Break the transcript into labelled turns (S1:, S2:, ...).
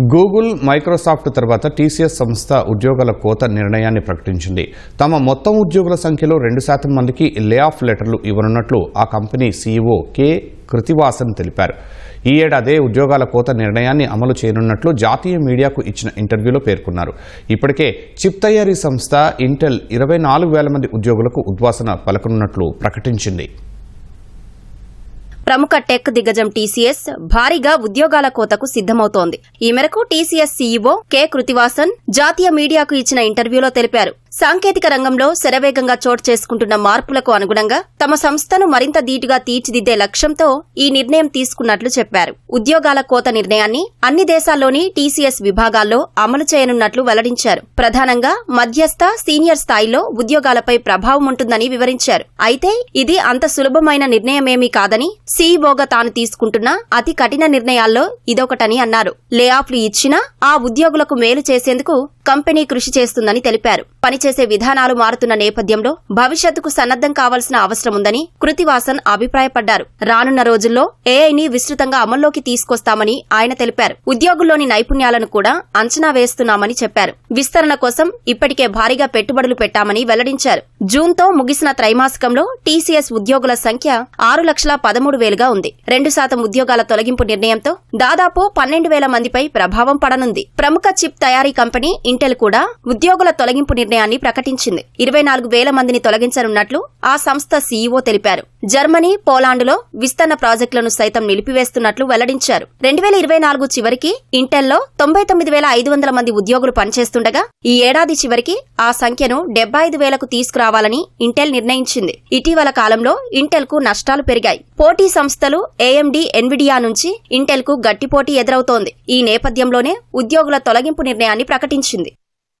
S1: Google Microsoft తర్వాత TCS సంస్థ ఉద్యోగాల కోత నిర్ణయాన్ని ప్రకటించింది. తమ మొత్తం ఉద్యోగుల సంఖ్యలో రెండు శాతం మందికి లే ఆఫ్ లెటర్లు ఇవ్వనున్నట్లు ఆ కంపెనీ సీఈఓ కె. కృతివాసన్ తెలిపారు. ఈ ఏడాదే ఉద్యోగాల కోత నిర్ణయాన్ని అమలు చేయనున్నట్లు జాతీయ మీడియాకు ఇచ్చిన ఇంటర్వ్యూలో పేర్కొన్నారు. ఇప్పటికే చిప్ తయారీ సంస్థ ఇంటెల్ ఇరవై నాలుగు వేల మంది ఉద్యోగులకు ఉద్వాసన పలకనున్నట్లు ప్రకటించింది.
S2: ప్రముఖ టెక్ దిగ్గజం టీసీఎస్ భారీగా ఉద్యోగాల కోతకు సిద్దమవుతోంది ఈ మేరకు టీసీఎస్ సీఈఓ కె. కృతివాసన్ జాతీయ మీడియాకు ఇచ్చిన ఇంటర్వ్యూలో తెలిపారు. సాంకేతిక రంగంలో శరవేగంగా చోటు చేసుకుంటున్న మార్పులకు అనుగుణంగా తమ సంస్థను మరింత ధీటుగా తీర్చిదిద్దే లక్ష్యంతో ఈ నిర్ణయం తీసుకున్నట్లు చెప్పారు. ఉద్యోగాల కోత నిర్ణయాన్ని అన్ని దేశాల్లోని టీసీఎస్ విభాగాల్లో అమలు చేయనున్నట్లు వెల్లడించారు. ప్రధానంగా మధ్యస్థ సీనియర్ స్థాయిలో ఉద్యోగాలపై ప్రభావం ఉంటుందని వివరించారు. అయితే ఇది అంత సులభమైన నిర్ణయమేమీ కాదని సీఈఓగా తాను తీసుకుంటున్న అతి కఠిన నిర్ణయాల్లో ఇదొకటని అన్నారు. లే ఆఫ్లు ఇచ్చినా ఆ ఉద్యోగులకు మేలు చేసేందుకు కంపెనీ కృషి చేస్తుందని తెలిపారు. పనిచేసే విధానాలు మారుతున్న నేపథ్యంలో భవిష్యత్తుకు సన్నద్దం కావాల్సిన అవసరం ఉందని కృతివాసన్ అభిప్రాయపడ్డారు. రానున్న రోజుల్లో ఏఐని విస్తృతంగా అమల్లోకి తీసుకొస్తామని ఆయన తెలిపారు. ఉద్యోగుల్లోని నైపుణ్యాలను కూడా అంచనా వేస్తున్నామని చెప్పారు. విస్తరణ కోసం ఇప్పటికే భారీగా పెట్టుబడులు పెట్టామని వెల్లడించారు. జూన్తో ముగిసిన త్రైమాసికంలో టీసీఎస్ ఉద్యోగుల సంఖ్య ఆరు లక్షల పదమూడు వేలుగా ఉంది. రెండు శాతం ఉద్యోగాల తొలగింపు నిర్ణయంతో దాదాపు పన్నెండు వేల మందిపై ప్రభావం పడనుంది. ప్రముఖ చిప్ తయారీ కంపెనీ ఇంటెల్ కూడా ఉద్యోగుల తొలగింపు నిర్ణయాన్ని ప్రకటించింది. ఇరవై నాలుగు వేల మందిని తొలగించనున్నట్లు ఆ సంస్థ సీఈఓ తెలిపారు. జర్మనీ పోలాండులో విస్తరణ ప్రాజెక్టులను సైతం నిలిపివేస్తున్నట్లు వెల్లడించారు. రెండు వేల ఇరవై నాలుగు చివరికి ఇంటెల్లో తొంభై తొమ్మిది వేల ఐదు వందల మంది ఉద్యోగులు పనిచేస్తుండగా ఈ ఏడాది చివరికి ఆ సంఖ్యను డెబ్బై ఐదు వేలకు తీసుకురావాలని ఇంటెల్ నిర్ణయించింది. ఇటీవల కాలంలో ఇంటెల్కు నష్టాలు పెరిగాయి. పోటీ సంస్థలు ఏఎండి ఎన్విడియా నుంచి ఇంటెల్కు గట్టి పోటీ ఎదురవుతోంది. ఈ నేపథ్యంలోనే ఉద్యోగుల తొలగింపు నిర్ణయాన్ని ప్రకటించింది.